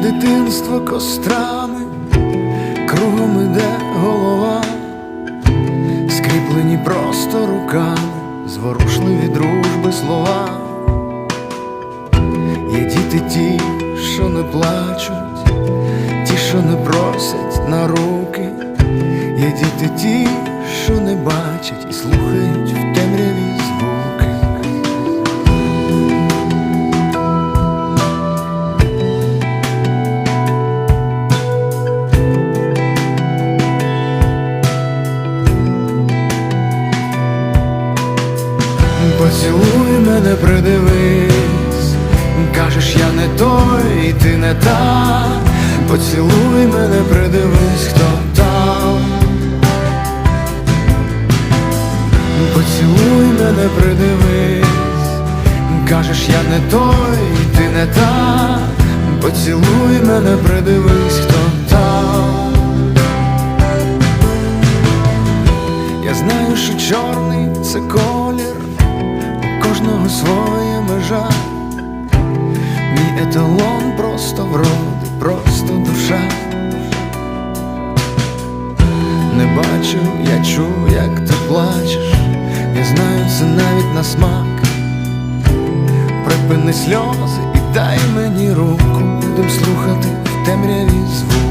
дитинство кострами, кругом іде голова, скріплені просто руками, зворушливі дружби слова. Є діти ті, що не плачуть, ті, що не просять на руки, є діти ті, що не бачать і слухають Поцілуй мене, придивись, кажеш, я не той, і ти не та. Поцілуй мене, придивись, хто там. Поцілуй мене, придивись, кажеш, я не той, і ти не та. Поцілуй мене, придивись, кожного своя межа. Мій еталон просто вроди, просто душа. Не бачу, я чую, як ти плачеш. Я знаю це навіть на смак. Припини сльози і дай мені руку, будем слухати в темряві звуки.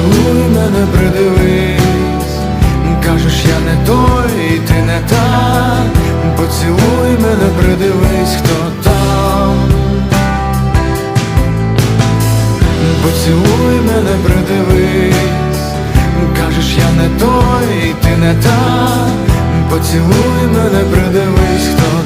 Поцілуй мене, придивись, кажеш, я не той, і ти не та. Поцілуй мене, придивись, хто там. Поцілуй мене, придивись, кажеш, я не той, і ти не та. Поцілуй мене, придивись, хто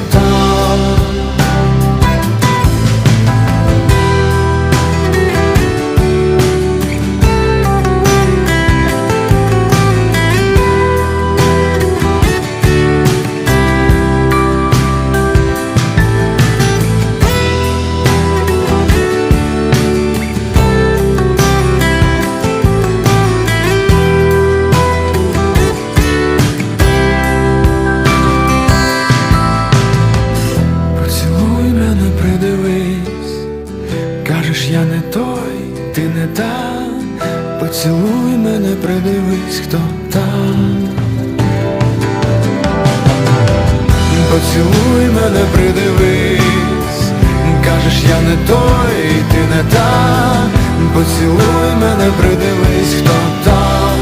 Поцілуй мене, придивись, хто там. Поцілуй мене, придивись, кажеш, я не той, ти не та. Поцілуй мене, придивись, хто там.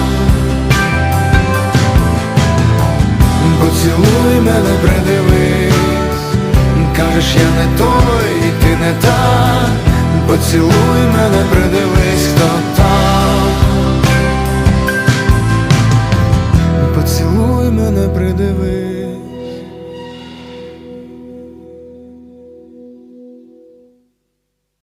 Поцілуй мене, придивись, кажеш, я не той, ти не та. Поцілуй мене, придивись,